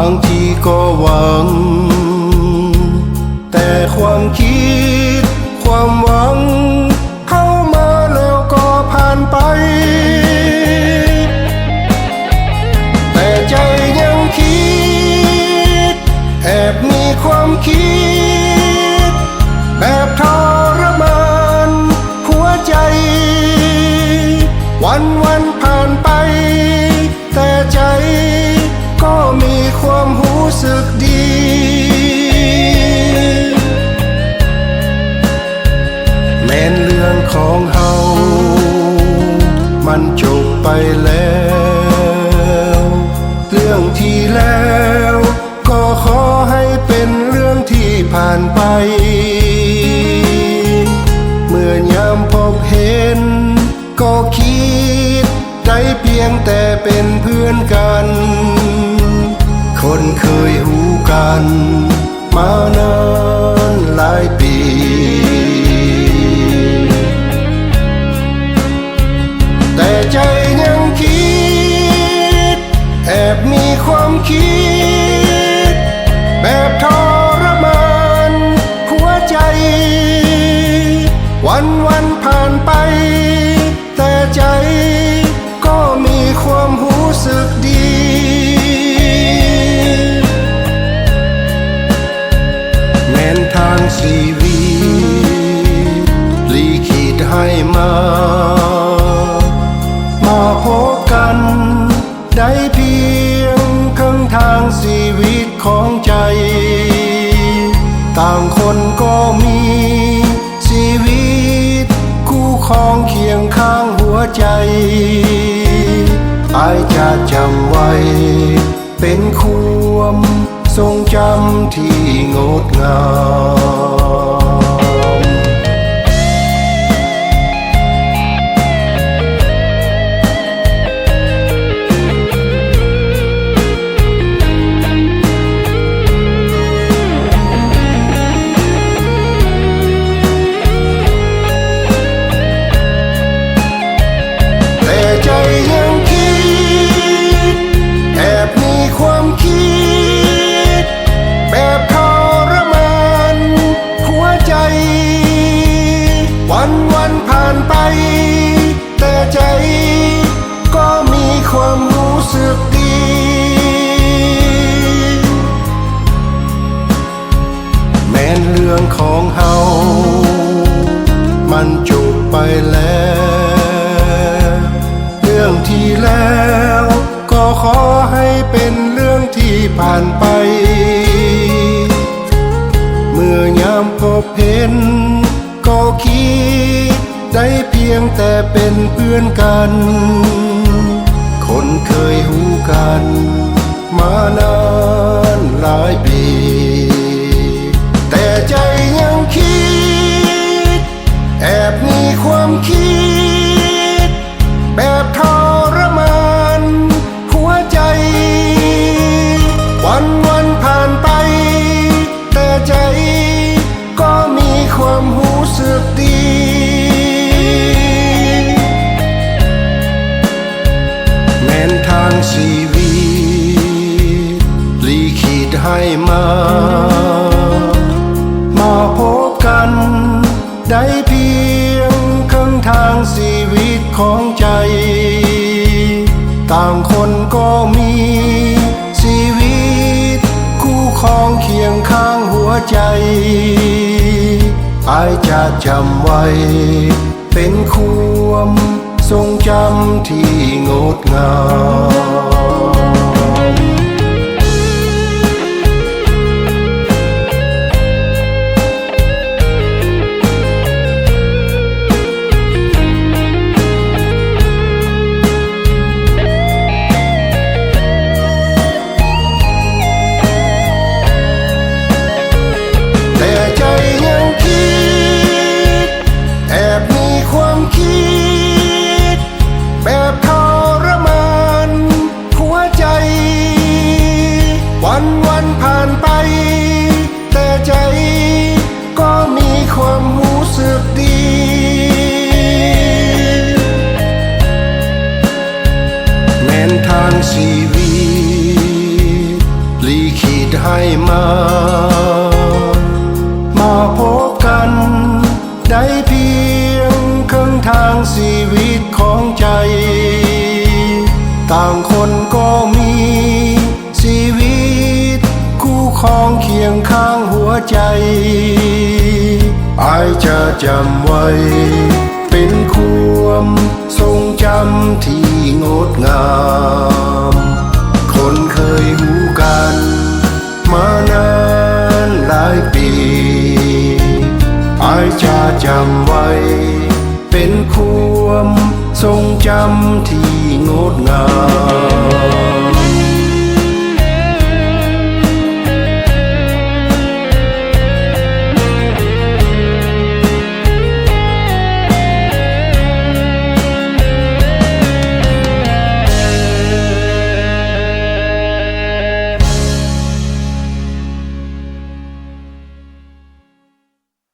างทีก็หวัง แต่ความคิด มื่อยามพบเห็น ก็คิดใจเพียงแต่เป็นเพื่อนกัน คนเคยหูกัน มานานหลายปี ใจ อายจะจำไว้ เป็นความทรงจำที่งดงาม ความรู้สึกดี แม้นเรื่องของเฮา มันจบไปแล้ว เรื่องที่แล้ว ก็ขอให้เป็นเรื่องที่ผ่านไป เมื่อยามพบเห็น ก็คิดได้เพียงแต่เป็นเพื่อนกันคน เคยหูกัน มานานหลายปี ทางชีวิตลีขีดให้มา มาพบกัน ได้เพียงครึ่งทางชีวิตของใจ ต่างคนก็มีชีวิต คู่ครองเคียงข้างหัวใจอายจะจำไว้ เป็นความ ทรงจำที่งดงาม عن ยงข้างหัวใจอายจะจำไว้ เป็นความทรงจำที่งดงาม คนเคยหูกัน มานานหลายปีอายจะจำไว้ เป็นความทรงจำที่